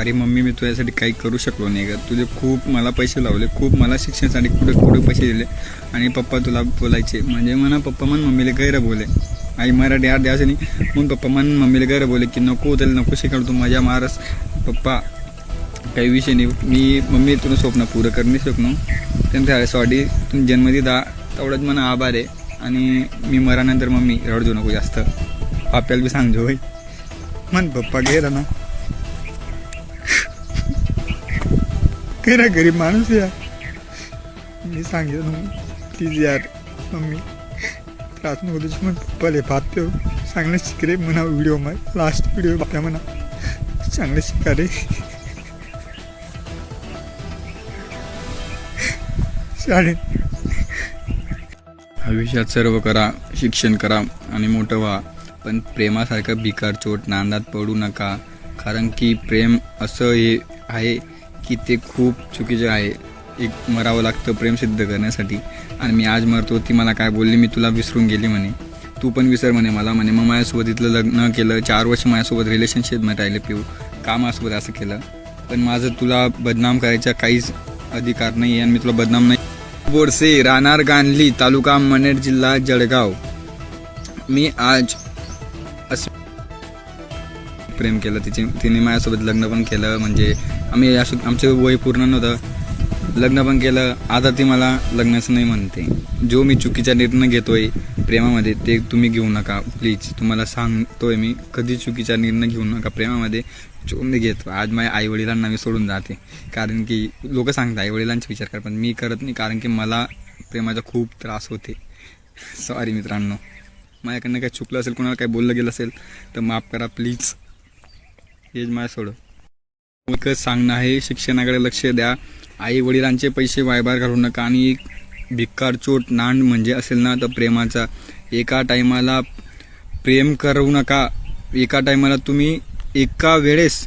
Sorry mummy मी तुझ्यासाठी काही करू शकलो नाही का तुझे खूप मला पैसे लावले खूप मला शिक्षणासाठी कुठे कुठे पैसे दिले. आणि पप्पा तुला बोलायचे म्हणजे म्हणा पप्पा मन मम्मीला गैर बोले. आई मराठी आठ द्यायचं नाही म्हणून पप्पा मन मम्मीला गैर बोले की नको त्याला नको शिकाल तू माझ्या मारस. पप्पा काही विषय नाही. मी मम्मी तुला स्वप्न पुरं कर नाही शकलो. त्यांच्या सॉरी तुम्ही जन्म दा तेवढंच मला आभार आहे. आणि मी मरानंतर मम्मी रडजो नको जास्त. आपल्याला बी सांगजो भाई मन पप्पा गेला ना. करा गरीब माणूस या मी सांगितलं मग हो. प्लीज यार मम्मी. त्रास नको तुझी मग पप्पाले पाहते हो. चांगलं शिक रे म्हणा व्हिडिओ मग लास्ट व्हिडिओ बघा म्हणा. चांगलं शिका रे. शाळेत आयुष्यात सर्व करा शिक्षण करा आणि मोठं व्हा. पण प्रेमासारखं भिकार चोट नांदात पडू नका. कारण की प्रेम असं हे आहे की ते खूप चुकीचं आहे. एक मरावं लागतं प्रेम सिद्ध करण्यासाठी. आणि मी आज मरतो ती मला काय बोलली मी तुला विसरून गेली म्हणे. तू पण विसर म्हणे मला म्हणे. मग माझ्यासोबत इथलं लग्न केलं चार वर्ष माझ्यासोबत रिलेशनशिपमध्ये राहिले पिऊ. का माझ्यासोबत असं केलं? पण माझं तुला बदनाम करायचा काहीच अधिकार नाही आहे आणि मी तुला बदनाम नाही. बोरसे राहणार गांधली तालुका मनेर जिल्हा जळगाव. मी आज प्रेम केलं तिचे तिने माझ्यासोबत लग्न पण केलं म्हणजे आम्ही असं आमचं वय पूर्ण नव्हतं. लग्न पण केलं आता ती मला लग्नाचं नाही म्हणते. जो मी चुकीचा निर्णय घेतोय प्रेमामध्ये ते तुम्ही घेऊ नका प्लीज तुम्हाला सांगतोय मी कधी चुकीचा निर्णय घेऊ नका प्रेमामध्ये. जो मी घेतो आज माझ्या आईवडिलांना मी सोडून जाते. कारण की लोक सांगतात आईवडिलांचा विचार कर पण मी करत नाही कारण की मला प्रेमाचा खूप त्रास होते. सॉरी मित्रांनो. माझ्याकडनं काही चुकलं असेल कोणाला काही बोललं गेलं असेल तर माफ करा प्लीज हेच माझ्या सोडं. एकच सांगणं आहे शिक्षणाकडे लक्ष द्या. आई वडिलांचे पैसे वायबार घालू नका आणि एक भिक्कार चोट नांड म्हणजे असेल ना तर प्रेमाचा. एका टायमाला प्रेम करू नका. एका टायमाला तुम्ही एका वेळेस